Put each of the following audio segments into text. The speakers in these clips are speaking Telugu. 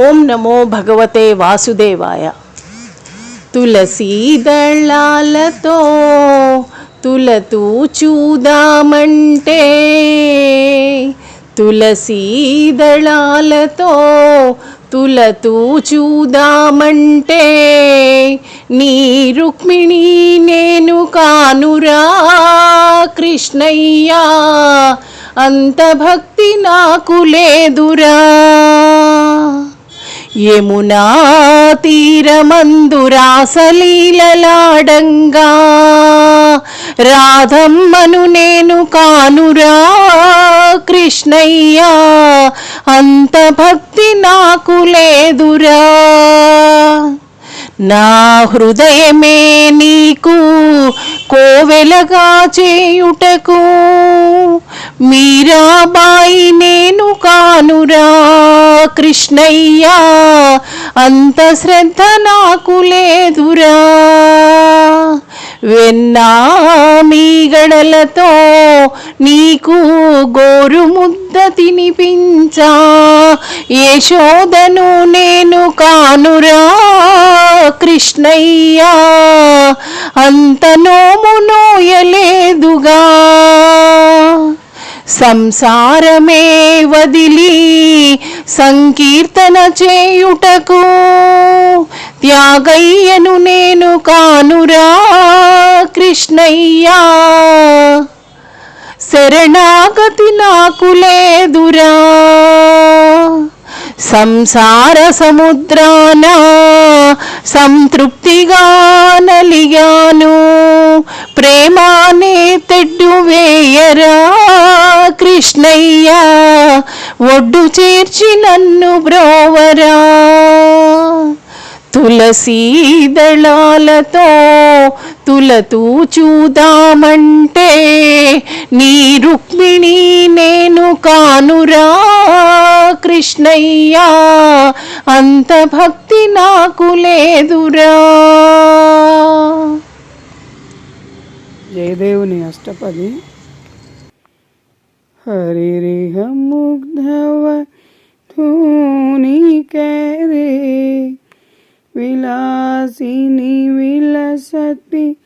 ఓం నమో భగవతే వాసుదేవాయ. తులసీదళాలతో తులతూ చూదామంటే తులసీదళాలతో తులతూ చూదామంటే నీ రుక్మిణి నేను కానురా కృష్ణయ్యా అంత భక్తి నాకు లేదురా. యమునా తీరమందురాసలీలలాడంగా రాధమ్మను నేను కానురా కృష్ణయ్యా అంత భక్తి నాకు లేదురా. నా హృదయమే నీకు కోవెలగా చేయుటకు మీరాబాయి నేను కానురా కృష్ణయ్యా అంత శ్రద్ధ నాకు లేదురా. వెన్నా మీగడలతో నీకు గోరు ముద్ద తినిపించా. యశోదను నేను కానురా కృష్ణయ్యా. అంత నోము నోయలేదుగా సంసారమే వదిలి సంకీర్తన చేయుటకు త్యాగయ్యను నేను కానురా కృష్ణయ్యా. శరణాగతి నాకు లేదురా. సంసార సముద్రాన సంతృప్తిగా నలిగాను. ప్రేమానే తెడ్డు వేయరా కృష్ణయ్యా. ఒడ్డు చేర్చి నన్ను బ్రోవరా. తులసీ దళాలతో తులతూ చూదామంటే నీ రుక్మిణి నేను కానురా కృష్ణయ్యా అంత భక్తి నాకు లేదురా. జయదేవుని అష్టపది. హరిహ ముగ్ధవ ధూనికరే విలాసిని విలసతి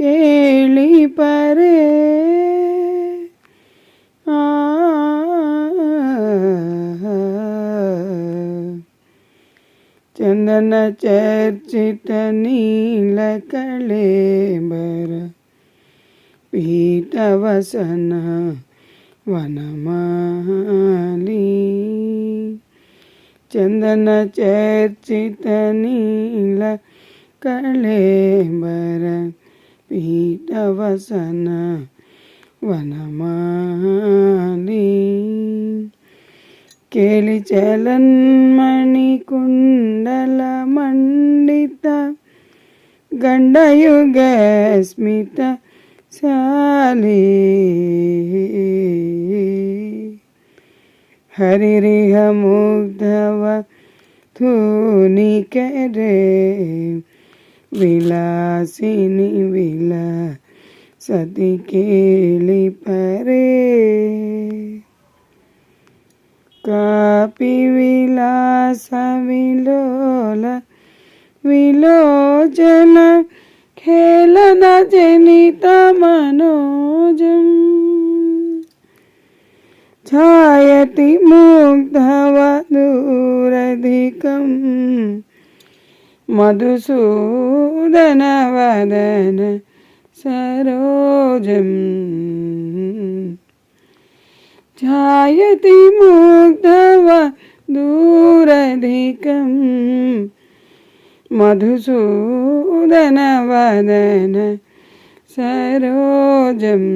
కేళి పరే. చందన చర్చిత నీల కళేబర పీతవసన వనమాలి. చందన చేర్చిత నీల కళేబర పీఠవసన వనమాలి కేలి చలన్మణి కుండల మండిత గండయుగ స్మిత శాలి హరిరిహ ముగ్ధవ ధూనికరే విలాసిని విలా సతి కేలి పరే కాపి విలాస విలోల విలోచన छायति मुग्धवधूरधिकं मधुसूदनवदन सरोजम् छायति मुग्धवधूरधिकं मधुसूदनवदन सरोजम्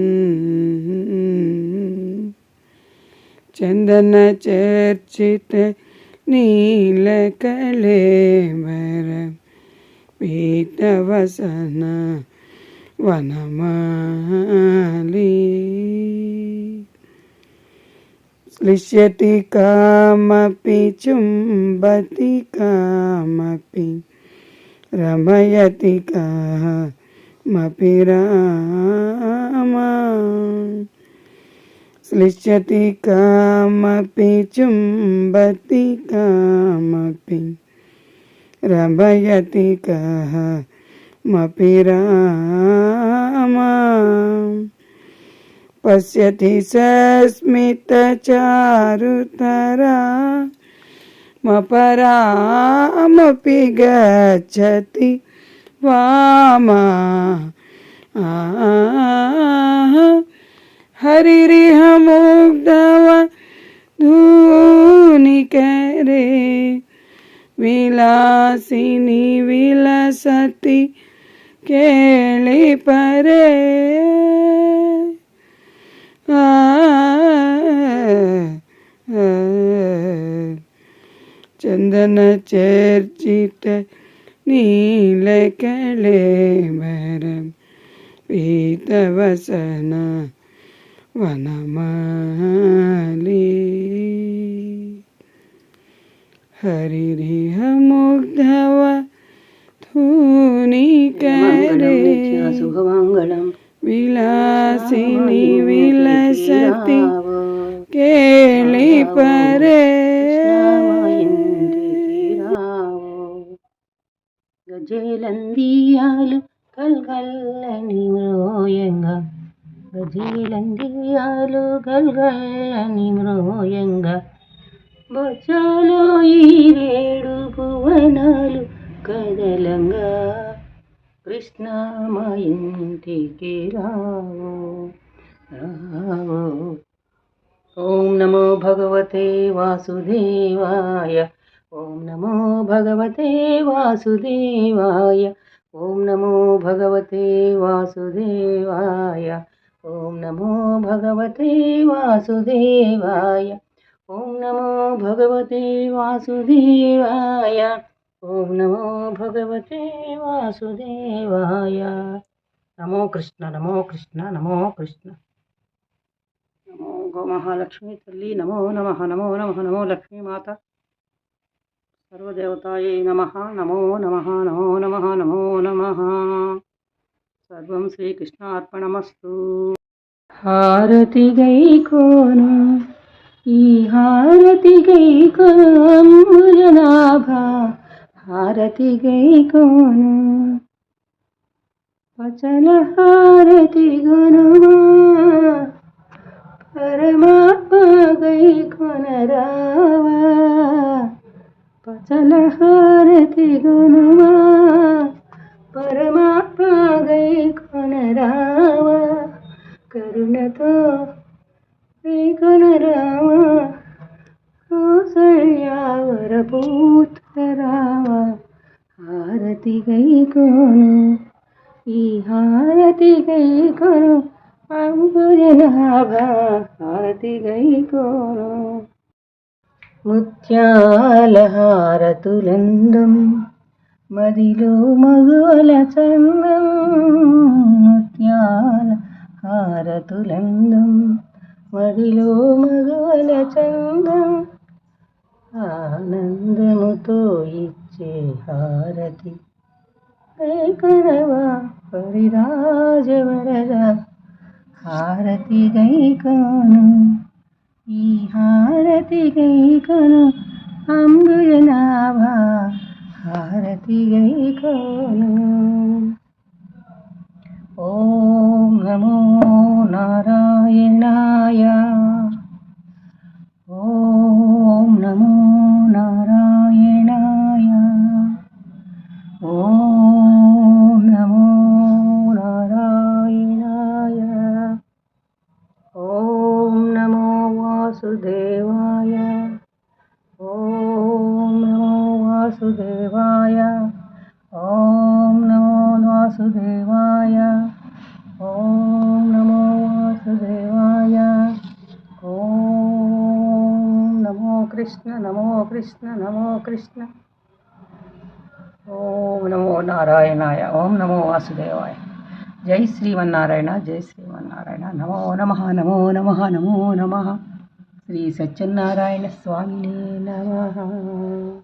సరోజం ఛాయతి ముగ్ధవ దూరధికం మధుసూదన వదన సరోజం చందన చర్చిత నీలకళేవర పీతవసన వనమాలి श्लिष्यति कामपि चुम्बति कामपि। रभयति कः मपि राम। पश्यति सस्मितचारुतरा। मपरामपि गच्छति वामा। आ मुग्धव धूनिकरे विलासिनी विलसति केळिपरे ಆ ಚಂದನ ಚರ್ಚಿತ ನೀಲಕಳೆ ಬರ ಪೀತವಸನ వనమాలి హరిహ ముగ్ధవ ధూని కరే విలాసిని విలసతి కేళి పరే గజలందియాలు కల్గల్లని రోయంగా గజేలందియాలు గల్గల్లని మ్రోయంగా. బొచ్చాలో ఈ రేడు భువనాలు కదలంగా. కృష్ణ మా ఇంటికి రావో రావో. ఓం నమో భగవతే వాసుదేవాయ. ఓం నమో భగవతే వాసుదేవాయ. ఓం నమో భగవతే వాసుదేవాయ. ఓం నమో భగవతే వాసుదేవాయ. ఓం నమో భగవతే వాసుదేవాయ. ఓం నమో భగవతే వాసుదేవాయ. నమో కృష్ణ నమో కృష్ణ నమో కృష్ణ. నమో గోమహాలక్ష్మి తల్లి నమో నమ నమో నమ నమో లక్ష్మీమాత. సర్వదేవతాయై నమ నమో నమ నమో నమ నమో నమ. సర్వం శ్రీకృష్ణార్పణమస్తు హారతి గై కోను ఈ హారతి గై కోనుజనాభ హారతి గై కోను పచల హారతి గునుమా పరమాత్మ గై కొనరావా పచల హారతి గునుమా హారతి గై కొను అంబుజనాభ హారతి గై కోను. ముత్యాల హారతులందం మదిలో మగువల చందం. ముత్యాల హారతులందం మదిలో మగువల చందం. ఆనందముతో ఇచ్చే హారతి గైకరవా పరిరాజవరద హారతి గైకోను ఈ హారతి గైకోను అంబుజనాభ హారతి గైకోను కృష్ణ నమో కృష్ణ నమో కృష్ణ. ఓం నమో నారాయణాయ ఓం నమో వాసుదేవాయ. జై శ్రీమన్నారాయణ జై శ్రీమన్నారాయణ. నమో నమ నమో నమ నమో నమ. శ్రీ సత్యనారాయణ స్వామినే నమ.